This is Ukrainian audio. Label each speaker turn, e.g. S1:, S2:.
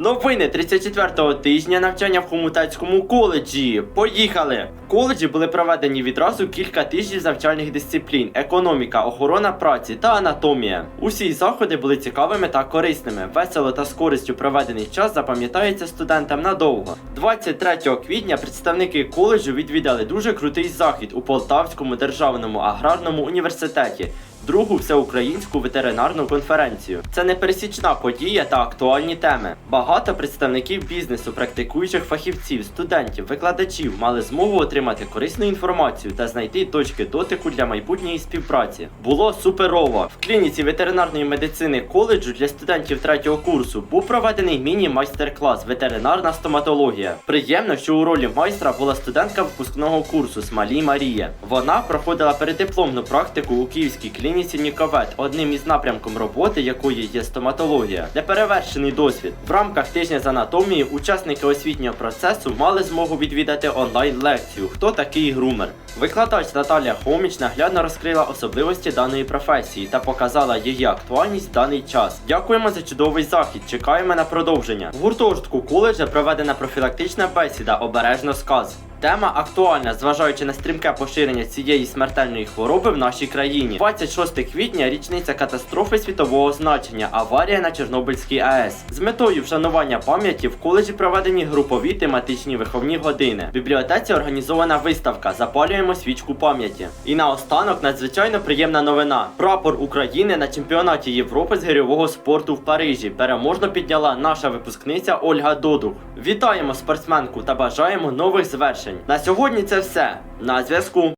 S1: Новини 34-го тижня навчання в Хомутацькому коледжі. Поїхали! В коледжі були проведені відразу кілька тижнів навчальних дисциплін: економіка, охорона праці та анатомія. Усі заходи були цікавими та корисними. Весело та з користю проведений час запам'ятається студентам надовго. 23 квітня представники коледжу відвідали дуже крутий захід у Полтавському державному аграрному університеті другу всеукраїнську ветеринарну конференцію. Це непересічна подія та актуальні теми. Багато представників бізнесу, практикуючих фахівців, студентів, викладачів мали змогу отримати корисну інформацію та знайти точки дотику для майбутньої співпраці. Було суперово. В клініці ветеринарної медицини коледжу для студентів третього курсу був проведений міні-майстер-клас ветеринарна стоматологія. Приємно, що у ролі майстра була студентка випускного курсу Смалі Марія. Вона проходила передипломну практику у київській клініці Ніковет, одним із напрямком роботи якої є стоматологія. Неперевершений досвід. В рамках тижня з анатомії учасники освітнього процесу мали змогу відвідати онлайн-лекцію Хто такий грумер. Викладач Наталія Хоміч наглядно розкрила особливості даної професії та показала її актуальність в даний час. Дякуємо за чудовий захід. Чекаємо на продовження. В гуртожитку коледжа проведена профілактична бесіда Обережно сказ. Тема актуальна, зважаючи на стрімке поширення цієї смертельної хвороби в нашій країні. 26 квітня річниця катастрофи світового значення аварія на Чорнобильській АЕС. З метою вшанування пам'яті в коледжі проведені групові тематичні виховні години. В бібліотеці організована виставка Запалюємо свічку пам'яті. І наостанок надзвичайно приємна новина. Прапор України на чемпіонаті Європи з гирьового спорту в Парижі переможно підняла наша випускниця Ольга Додух. Вітаємо спортсменку та бажаємо нових звершень. На сьогодні це все. На зв'язку.